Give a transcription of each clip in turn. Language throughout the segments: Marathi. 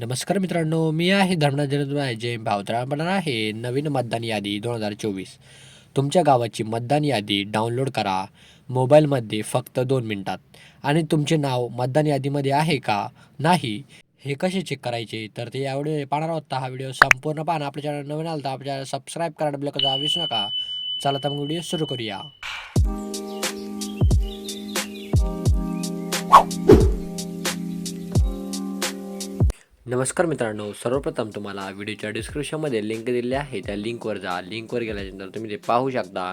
नमस्कार मित्रांनो मी आहे धर्मराज जयंत जे भावतरा बनणार आहे नवीन मतदान यादी दोन हजार चोवीस. तुमच्या गावाची मतदान यादी डाउनलोड करा. मोबाईलमध्ये फक्त दोन मिनटात. आणि तुमचे नाव मतदान यादीमध्ये आहे का? नाही हे कसे चेक करायचे? तर ते यावेळी पाहणार आहोत. हा व्हिडिओ संपूर्ण पाहणं आपल्या चॅनल नवीन आला तर आपल्या चॅनल सबस्क्राईब करायला बिलकुल विसरू नका. चला तर मग व्हिडिओ सुरू करूया. नमस्कार मित्रांनो सर्वप्रथम तुम्हाला व्हिडिओच्या डिस्क्रिप्शनमध्ये लिंक दिलेली आहे. त्या लिंकवर जा. लिंकवर गेल्यानंतर तुम्ही ते पाहू शकता.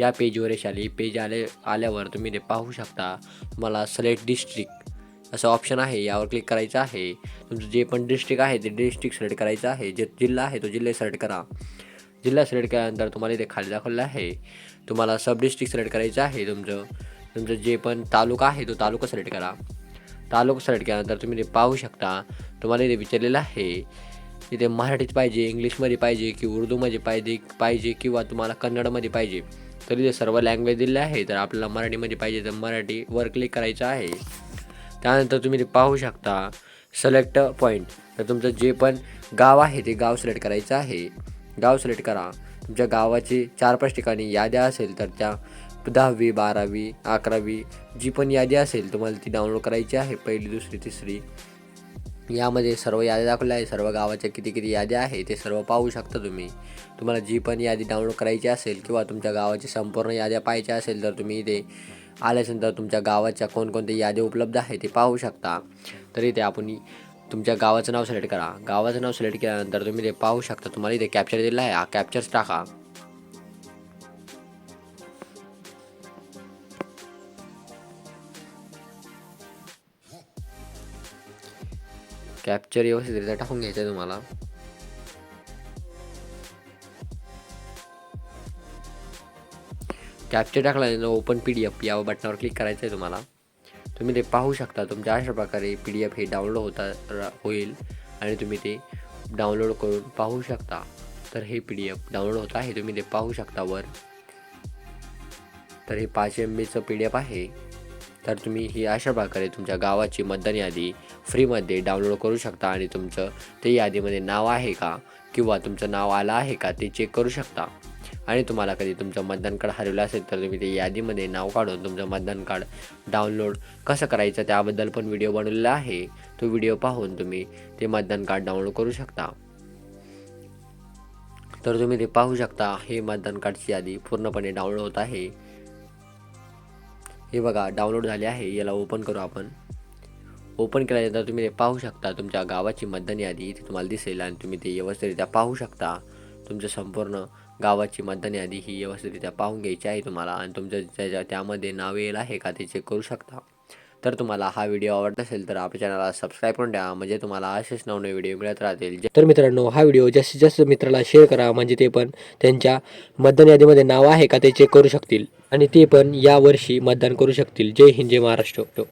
या पेजवर आली पेज आले आल्यावर तुम्ही ते पाहू शकता. तुम्हाला सिलेक्ट डिस्ट्रिक्ट असं ऑप्शन आहे. यावर क्लिक करायचं आहे. तुमचं जे पण डिस्ट्रिक्ट आहे ते डिस्ट्रिक्ट सिलेक्ट करायचं आहे. जे जिल्हा आहे तो जिल्हा सिलेक्ट करा. जिल्हा सिलेक्ट केल्यानंतर तुम्हाला इथे खाली दाखवलं आहे. तुम्हाला सब डिस्ट्रिक्ट सिलेक्ट करायचं आहे. तुमचं तुमचं जे पण तालुका आहे तो तालुका सिलेक्ट करा. तालुका सिलेक्ट केल्यानंतर तुम्ही ते पाहू शकता तुम्हाला इथे विचारलेलं आहे इथे मराठीत पाहिजे इंग्लिशमध्ये पाहिजे की उर्दूमध्ये पाहिजे पाहिजे किंवा तुम्हाला कन्नडमध्ये पाहिजे तर इथे सर्व लँग्वेज दिले आहे तर आपल्याला मराठीमध्ये पाहिजे तर मराठीवर क्लिक करायचं आहे. त्यानंतर तुम्ही ते पाहू शकता सिलेक्ट पॉईंट तर तुमचं जे पण गाव आहे ते गाव सिलेक्ट करायचं आहे. गाव सिलेक्ट करा. तुमच्या गावाची चार पाच ठिकाणी याद्या असेल तर त्या दहावी बारावी अकरावी जी पण यादी असेल तुम्हाला ती डाउनलोड करायची आहे पहिली दुसरी तिसरी. यामध्ये सर्व याद्या दाखवल्या आहे सर्व गावाच्या किती किती याद्या आहे ते सर्व पाहू शकता तुम्ही. तुम्हाला जी पण यादी डाउनलोड करायची असेल किंवा तुमच्या गावाची संपूर्ण याद्या पाहायच्या असेल तर तुम्ही इथे आल्यानंतर तुमच्या गावाच्या कोणकोणत्या याद्या उपलब्ध आहे ते पाहू शकता. तर इथे आपण तुमच्या गावाचं नाव सिलेक्ट करा. गावाचं नाव सिलेक्ट केल्यानंतर तुम्ही ते पाहू शकता. तुम्हाला इथे कॅप्चर दिला आहे. हा कॅप्चर्स टाका. कॅप्चर व्यवस्थितरित्या टाकून घ्यायचं आहे तुम्हाला. कॅप्चर टाकल्यानंतर ओपन पी डी एफ या बटनावर क्लिक करायचं आहे तुम्हाला. तुम्ही ते पाहू शकता तुमच्या अशा प्रकारे पी डी एफ हे डाउनलोड होता र- होईल आणि तुम्ही ते डाउनलोड करून पाहू शकता. तर हे पी डी एफ डाउनलोड होत आहे तुम्ही ते पाहू शकता वर. तर हे पाच एम बीचं पी डी एफ आहे. तर तुम्ही ही अशा प्रकारे तुमच्या गावाची मतदान यादी फ्रीमध्ये डाउनलोड करू शकता आणि तुमचं ते यादीमध्ये नाव आहे का? किंवा तुमचं नाव आलं आहे का? ते चेक करू शकता. आणि तुम्हाला कधी तुमचं मतदान कार्ड हरवलं असेल तर तुम्ही ते यादीमध्ये नाव काढून तुमचं मतदान कार्ड डाउनलोड कसं करायचं त्याबद्दल पण व्हिडिओ बनवलेला आहे. तो व्हिडिओ पाहून तुम्ही ते मतदान कार्ड डाउनलोड करू शकता. तर तुम्ही ते पाहू शकता हे मतदान कार्डची यादी पूर्णपणे डाउनलोड होत आहे. हे बघा डाउनलोड झाले आहे. याला ओपन करू आपण. ओपन केल्यानंतर तुम्ही ते पाहू शकता. तुमच्या गावाची मतदान यादी इथे तुम्हाला दिसेल आणि तुम्ही ते व्यवस्थितरित्या पाहू शकता. तुमचं संपूर्ण गावाची मतदान यादी ही व्यवस्थितरित्या पाहून घ्यायची आहे तुम्हाला आणि तुमचं त्याच्या त्यामध्ये नाव येईल आहे का ते चेक करू शकता. तर तुम्हाला हा व्हिडिओ आवडत असेल तर आपल्या चॅनलला सबस्क्राईब करून द्या म्हणजे तुम्हाला असेच नवनवे व्हिडिओ मिळत राहतील. तर मित्रांनो हा व्हिडिओ जास्तीत जास्त मित्राला शेअर करा. म्हणजे ते पण त्यांच्या मतदान यादीमध्ये नाव आहे का ते चेक करू शकतील. आणि ते पण यावर्षी मतदान करू शकतील. जय हिंद जय महाराष्ट्र.